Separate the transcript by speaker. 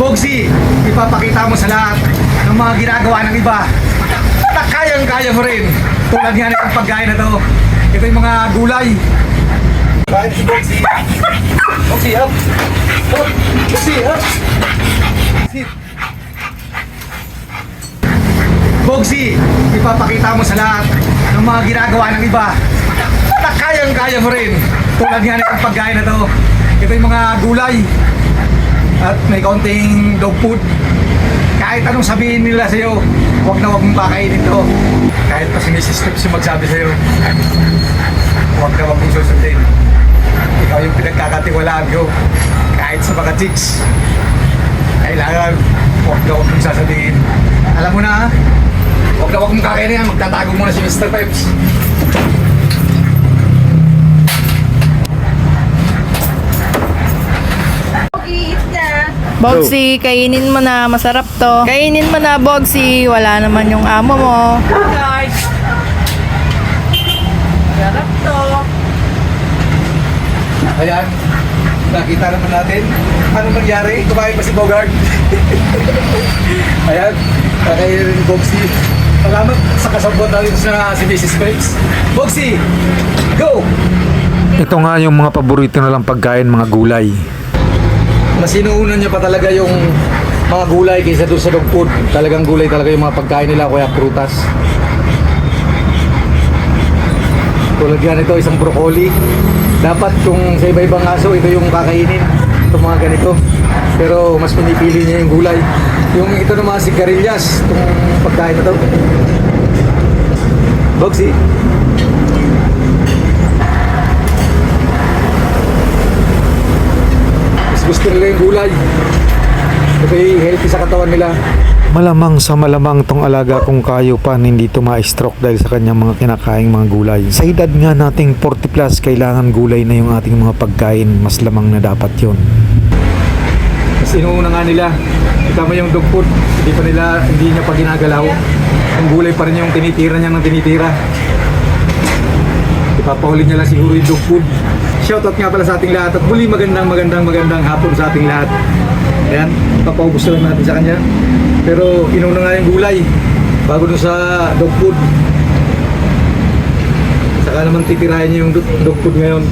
Speaker 1: Bogsy, ipapakita mo sa lahat ng mga ginagawa ng iba na kayang-kaya mo rin. Tulad nga nitong pagkain na to. Ito yung mga gulay. Kain si Bogsy. Bogsy, up. Bogsy, up. Bogsy, ipapakita mo sa lahat ng mga ginagawa ng iba na kayang-kaya mo rin. Tulad nga nitong pagkain na to. Ito yung mga gulay. At may kaunting dog food. Kahit anong sabihin nila sa'yo, huwag na huwag mong pakainin to. Kahit pa si Mrs. Steps yung magsabi sa'yo, huwag na huwag mong susundin. Ikaw yung pinagkakatiwalaan ko. Kahit sa mga chicks, kailangan huwag na huwag mong sasabihin. Alam mo na ha? Huwag na huwag mong kakainin. Magtatago muna si Mr. Peps.
Speaker 2: Bogsy, kainin mo na. Masarap to. Kainin mo na, Bogsy. Wala naman yung amo mo.
Speaker 3: Guys. Sarap to.
Speaker 1: Ayan, nakita naman natin ano nangyari. Kumain pa si Bogart. Ayan, kakainin rin ni Bogsy. Salamat sa kasabot natin sa si Mrs. Peps. Bogsy, go!
Speaker 4: Ito nga yung mga paborito nilang pagkain, mga gulay.
Speaker 1: Mas inuunan niya pa talaga yung mga gulay kaysa doon sa dog food. Talagang gulay talaga yung mga pagkain nila, kaya prutas. Tulad yan ito, isang broccoli. Dapat kung sa iba-ibang aso, ito yung kakainin. Itong mga ganito. Pero mas pinipili niya yung gulay. Yung ito naman si Carillas, itong pagkain na to. Bogsy. Gusto nila yung gulay. Ito yung healthy sa katawan nila.
Speaker 4: Malamang sa malamang tong alaga kong kayo pa hindi to ma-stroke dahil sa kanyang mga kinakaing mga gulay. Sa edad nga nating 40 plus, kailangan gulay na yung ating mga pagkain. Mas lamang na dapat yon.
Speaker 1: Mas inuuna nga nila. Kita mo yung dog food, hindi pa nila, hindi niya pa ginagalaw. Ang gulay pa rin yung tinitira niya ng tinitira. Ipapahuli niya lang siguro yung dog food. Shoutout nga pala sa ating lahat at muli magandang magandang magandang hapon sa ating lahat. Ayan, papaubos lang natin sa kanya. Pero inuuna nga yung gulay bago dun sa dog food. Saka naman titirahin niya yung dog food ngayon.